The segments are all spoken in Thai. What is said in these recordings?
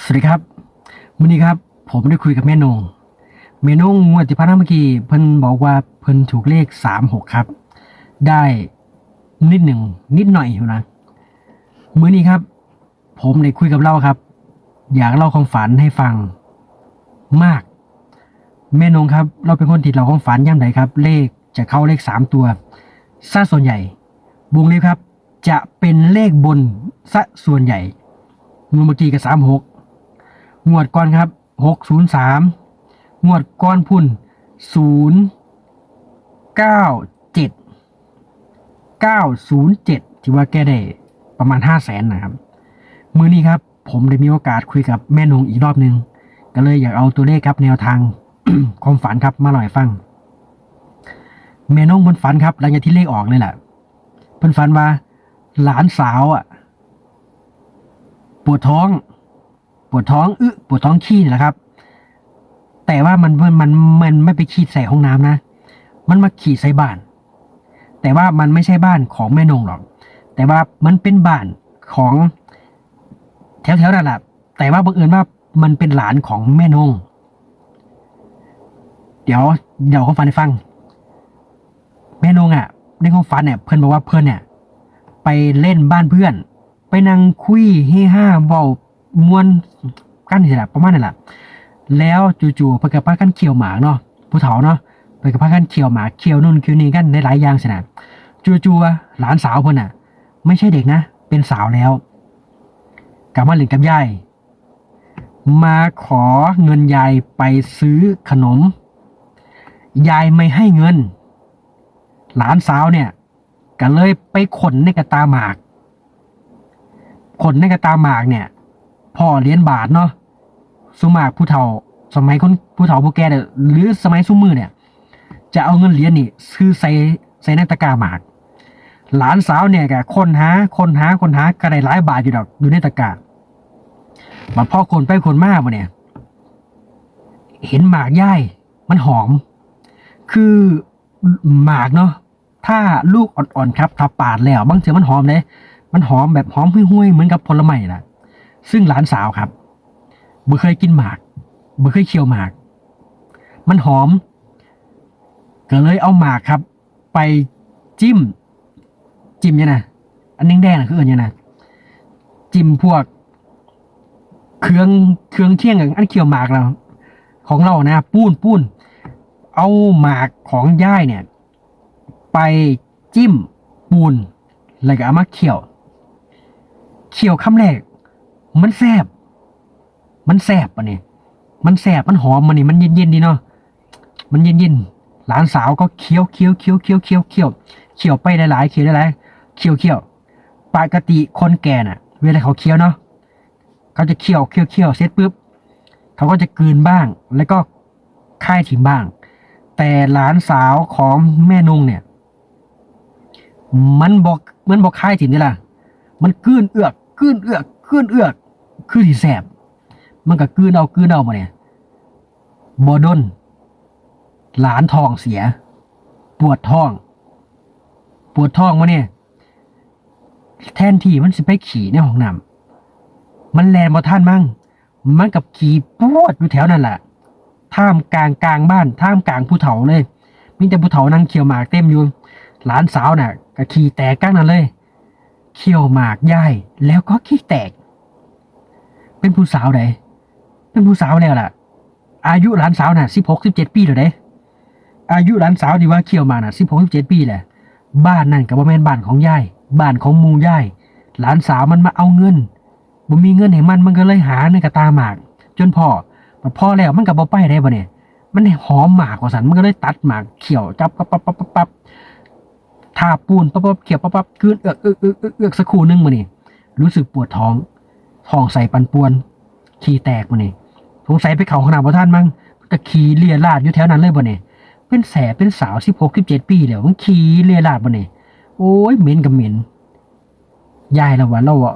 สวัสดีครับวันนี้ครับ ผมได้คุยกับแม่นงแม่นงงวดที่ผ่านเมื่อกี้เพิ่นบอกว่าเพิ่นถูกเลขสามหกครับ ได้นิดหนึ่งนิดหน่อยอยู่นะมื้อนี้ครับ ผมได้คุยกับเราครับ อยากเล่าความฝันให้ฟังมาก แม่นงครับ เราเป็นคนติดเราความฝันย่ำไหนครับ เลขจะเข้าเลขสามตัวซะส่วนใหญ่วงเล็บครับ จะเป็นเลขบนซะส่วนใหญ่งวดเมื่อกี้กับสามหก งวดก่อนครับหกศูนย์สามงวดก้อนพุ่นศูนย์เก้าเจ็ดเก้าศูนย์เจ็ดที่ว่าแกได้ประมาณห้าแสนนะครับ มือนี้ครับ ผมได้มีโอกาสคุยกับแม่นงอีกรอบหนึ่งก็เลยอยากเอาตัวเลขครับแนวทางความฝันครับมาหน่อยฟัง แม่นงเพิ่นฝันครับหลังจากที่เลขออกเลยแหละเพิ่นฝันว่าหลานสาวอะปวดท้อง ปวดท้องอึปวดท้องขี้นี่แหละครับ แต่ว่ามันมันมันมันไม่ไปขี้ใส่ห้องน้ำนะ มันมาขี้ใส่บ้าน แต่ว่ามันไม่ใช่บ้านของแม่นงหรอก แต่ว่ามันเป็นบ้านของแถวๆนั่นแหละแต่ว่าบังเอิญว่ามันเป็นหลานของแม่นง เดี๋ยวเดี๋ยวเขาฟันให้ฟัง แม่นงอะในความฝันเนี่ยเพื่อนบอกว่าเพื่อนเนี่ย ไปเล่นบ้านเพื่อน ไปนั่งคุยเฮห้าเบา มวนกันนี่แหละประมาณนั้นแหละแล้วจู่ๆไปกับพากันเขี่ยวหมากเนาะผู้เฒ่าเนาะไปกับพากันเขี่ยวหมากเขี่ยวนู่นเขี่ยวนี่กันได้หลายอย่างสินะจู่ๆหลานสาวเพิ่นอะ ไม่ใช่เด็กนะ เป็นสาวแล้วกลับมาเล่นกับยายมาขอเงินยายไปซื้อขนม ยายไม่ให้เงิน หลานสาวเนี่ยก็เลยไปขนในกระตาหมาก ขนในกระตาหมากเนี่ย พ่อเลี้ยนบาทเนาะสมากผู้เฒ่า สมัยคนผู้เฒ่าผู้แก่เนี่ยหรือสมัยซุมือเนี่ย จะเอาเงินเหรียญนี่ซื้อใส่ใส่ในตะกร้าหมาก หลานสาวเนี่ยก็คนหาคนหาคนหากระไดหลายบาทอยู่ดอกอยู่ในตะกร้าบัดพ่อคนไปคนมากมาเนี่ย เห็นหมากย่ายมันหอม คือหมากเนาะถ้าลูกอ่อนๆครับถ้าปาดแล้วบางทีมันหอมเลยมันหอมแบบหอมห้วยๆเหมือนกับผลไม้นะ ซึ่งหลานสาวครับบ่เคยกินหมากบ่เคยเคี่ยวหมาก มันหอม ก็เลยเอาหมากครับ ไปจิ้ม จิ้มเนี่ยนะอันแดงๆนะคืออันเนี่ยนะจิ้มพวก เครื่องเครื่องเคียงอันเคี่ยวหมากเราของเรานะปูนปูนเอาหมากของย่ายเนี่ย ไปจิ้มปูนแล้วก็เอามาเคี่ยว เคี่ยวคำแรก มันแซบมันแซบปะเนี่ยมันแซบมันหอมมันนี่มันเย็นๆดีเนาะมันเย็นๆหลานสาวก็เคี้ยวเคี้ยวเคี้ยวเคี้ยวเคี้ยวเคี้ยวเคี้ยวไปหลายๆเคี้ยวหลายๆเคี้ยวเคี้ยวปกติคนแก่น่ะ เวลาเขาเคี้ยวเนาะเขาจะเคี้ยวเคี้ยวเคี้ยวเสร็จปุ๊บเขาก็จะกลืนบ้าง แล้วก็ค่ายถิ่มบ้าง แต่หลานสาวของแม่นงเนี่ย มันบอกมันบอกค่ายถิ่นนี่ล่ะ มันกลืนเอือกกลืนเอือกกลืนเอือก คือที่แสบ มันก็กืนเอากืนเอามาเนี่ยบอดนหลานทองเสีย ปวดท้อง ปวดท้องมาเนี่ยแทนที่มันสิไปขี่ในห้องน้ำมันแลนมาท่านมั่งมันกับขี่ปวดอยู่แถวนั่นแหละท่ามกลางกลางบ้านท่ามกลางภูเขาเลยมีแต่ภูเขานั่งเคี่ยวหมากเต็มอยู่หลานสาวน่ะก็ขี่แตกก้างนั่นเลยเคี่ยวหมากย่ายแล้วก็ขี้แตก เป็นผู้สาวไหนเป็นผู้สาวแล้วล่ะ อายุหลานสาวน่ะสิบหกสิบเจ็ดปีแล้วเด้อายุหลานสาวที่ว่าเคี่ยวมาน่ะสิบหกสิบเจ็ดปีแหละ บ้านนั่นกับว่าแม่นบ้านของยายบ้านของมูยายหลานสาวมันมาเอาเงินบ่มีเงินให้มันมันก็เลยหาในกระตาหมาก จนพ่อพอพ่อแล้วมันกับบ่ไปได้บ่เนี่ย มันหอมหมากกว่าสันมันก็เลยตัดหมากเขี่ยวจับปั๊บปั๊บปั๊บปั๊บทาปูนปั๊บปั๊บเขี่ยวปั๊บปั๊บคืนเอือกเอือกเอือกเอือกสักครู่นึงมานี่รู้สึกปวดท้อง ท้องใส่ปันปวน ขี้แตกมาเนี่ยสงสัยไปเขาขางหนาดบ่ท่านมั้งก็ขี่เลียลาดอยู่แถวนั้นเลยบ่เนี่ยเป็นแสบเป็นสาวสิบหกสิบเจ็ดปีแล้วมันขี่เลียลาดบ่เนี่ยโอ้ยเหม็นกับเหม็นยายเราว่าเราอะ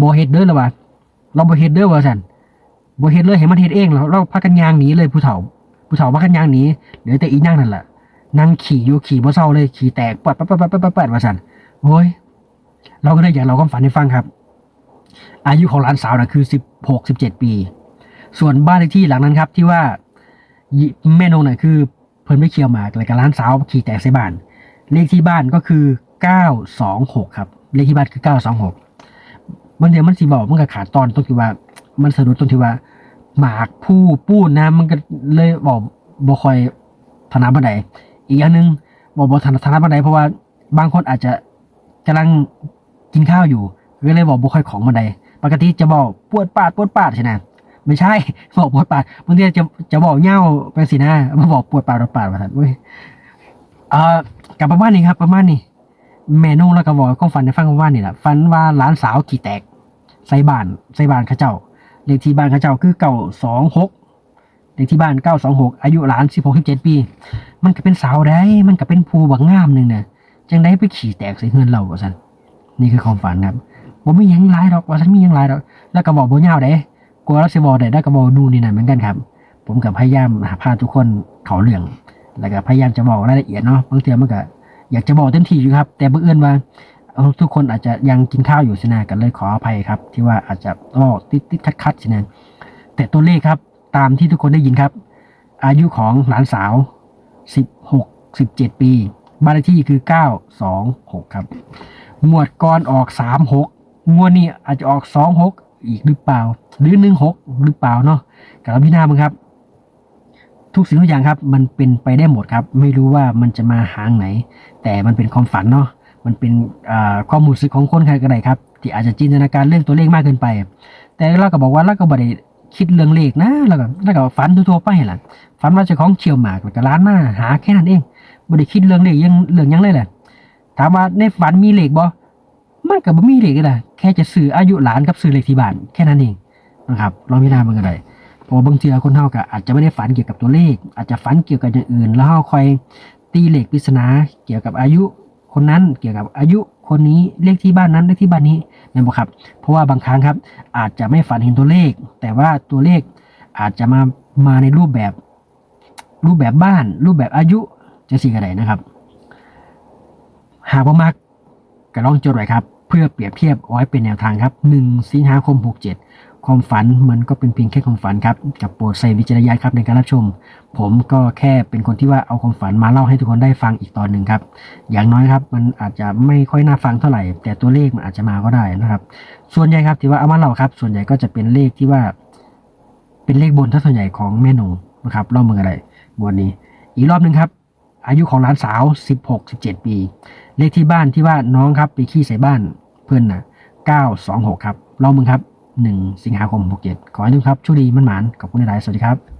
บ่เฮ็ดเด้อล้วว่าเราบ่เฮ็ดเด้อว่าซั่นบ่เฮ็ดเลยให้มันเฮ็ดเองเราเราพากันยางหนีเลยผู้เฒ่า ผู้เฒ่าพากันยางหนีเหลือแต่อีนางนั่นแหละนั่งขี่อยู่ขี่บ่เศร้าเลยขี่แตกปัดปัดปัดปัดปัดปัดว่าซั่นโอ้ยเราก็เลยอยากเราความฝันให้ฟังครับ อายุของหลานสาวนะคือสิบหกสิบเจ็ดปี ส่วนบ้านเลขที่หลังนั้นครับ ที่ว่าแม่นงน่ะคือเพิ่นไม่เคียวหมากเลยกับหล้านสาวขี่แตกใส่บ้าน เลขที่บ้านก็คือเก้าสองหกครับ เลขที่บ้านคือเก้าสองหกบางเดี๋ยวมันสิบอกมันก็ขาดตอนตรงที่ว่า มันสะดุดตรงที่ว่า หมากผู้ปูนนะมันก็เลยบอกบ่คอยถนัดบันไดอีกอย่างหนึ่งบอกบ่ถนัดถนัดบันไดเพราะว่าบางคนอาจจะกำลังกินข้าวอยู่ ก็เลยบอกบ่ค่อยของบันไดปกติจะบอกปวดปาดปวดปาดใช่ไหมไม่ใช่ บอกปวดปาดบางทีจะจะบอกเหย้าไปสินะมาบอกปวดปาดปวดปาดว่าท่านเว้ยเอ่อกลับประมาณนี้ครับ ประมาณนี้แม่นุ่งแล้วก็บอกก็ฝันในฟังว่านี่แหละฝันว่าหลานสาวขี่แตกใส่บ้านใส่บ้านข้าเจ้าเลขที่บ้านข้าเจ้าคือเก่าสองหกเลขที่บ้านเก้าสองหกอายุหลานสิบหกสิบเจ็ดปี มันก็เป็นสาวได้ มันก็เป็นภูบักงามหนึ่งเนี่ยจังได้ไปขี่แตกใส่เฮือนเราว่าสันนี่คือความฝันครับ บ่มีหยังหลายดอกว่าสันมียังหลายดอกแล้วก็บอกบ่ยาวได้กลัวเราสิบอกได้แล้วก็บอกนู่นนี่นั่นเหมือนกันครับ ผมกับพยายามหาพาทุกคนเขาเรื่อง แล้วก็พยายามจะบอกรายละเอียดเนาะบางทีมันก็อยากจะบอกเต็มที่อยู่ครับ แต่บังเอิญว่าเอาทุกคนอาจจะยังกินข้าวอยู่สินะกันเลยขออภัยครับ ที่ว่าอาจจะอ้อติดติดคัดคัดๆสินะแต่ตัวเลขครับ ตามที่ทุกคนได้ยินครับ อายุของหลานสาว16 17ปี บ้านเลขที่คือ926ครับงวดก่อนออก36 งวดนี้อาจจะออก26อีกหรือเปล่า หรือ16หรือเปล่าเนาะกับพี่นามึงครับ ทุกสิ่งทุกอย่างครับ มันเป็นไปได้หมดครับ ไม่รู้ว่ามันจะมาหางไหน แต่มันเป็นความฝันเนาะมันเป็นอ่าความรู้สึกของคนใครก็ได้ครับ ที่อาจจะจินตนาการเรื่องตัวเลขมากเกินไป แต่เราก็บอกว่าเราก็บ่ได้คิดเรื่องเลขนะแล้วก็แล้วก็ฝันทั่วไปแหละฝันว่าจะของเชียวหมากแล้วก็ร้านมาหาแค่นั้นเองบ่ได้คิดเรื่องเลขยังเรื่องยังเลยแหละถามว่าในฝันมีเลขบ่ มันก็บ่มีเลขเลยล่ะแค่จะสื่ออายุหลานกับสื่อเลขที่บ้านแค่นั้นเองนะครับลองพิจารณามันก็ได้เพราะบางทีคนเฮาก็อาจจะไม่ได้ฝันเกี่ยวกับตัวเลข อาจจะฝันเกี่ยวกับอย่างอื่น แล้วเฮาคอยตีเลขปริศนาเกี่ยวกับอายุคนนั้นเกี่ยวกับอายุคนนี้เลขที่บ้านนั้นเลขที่บ้านนี้นั่นบ่ครับ เพราะว่าบางครั้งครับ อาจจะไม่ฝันเห็นตัวเลข แต่ว่าตัวเลขอาจจะมามาในรูปแบบรูปแบบบ้าน รูปแบบอายุจะสิ่งอะไรนะครับ หากว่ามักก็ลองจดไว้ครับ พื่อเปรียบเทียบเอาไว้เป็นแนวทางครับ 1 สิงหาคม 67 ความฝันมันก็เป็นเพียงแค่ความฝันครับกับโปรดใส่วิจารณญาณครับในการรับชม ผมก็แค่เป็นคนที่ว่าเอาความฝันมาเล่าให้ทุกคนได้ฟังอีกตอนหนึ่งครับ อย่างน้อยครับมันอาจจะไม่ค่อยน่าฟังเท่าไหร่ แต่ตัวเลขมันอาจจะมาก็ได้นะครับ ส่วนใหญ่ครับที่ว่าเอามาเล่าครับ ส่วนใหญ่ก็จะเป็นเลขที่ว่า เป็นเลขบนถ้าส่วนใหญ่ของแม่หนูนะครับรอบเมืออะไรงวดนี้ อีกรอบหนึ่งครับอายุของหลานสาว 16 17 ปี เลขที่บ้านที่ว่าน้องครับไปขี้ใส่บ้าน เพื่อนนะ926 ครับรอบเมืองครับ 1 สิงหาคม 67 ขอให้ทุกครับโชคดีมั่นหมานขอบคุณหลาย สวัสดีครับ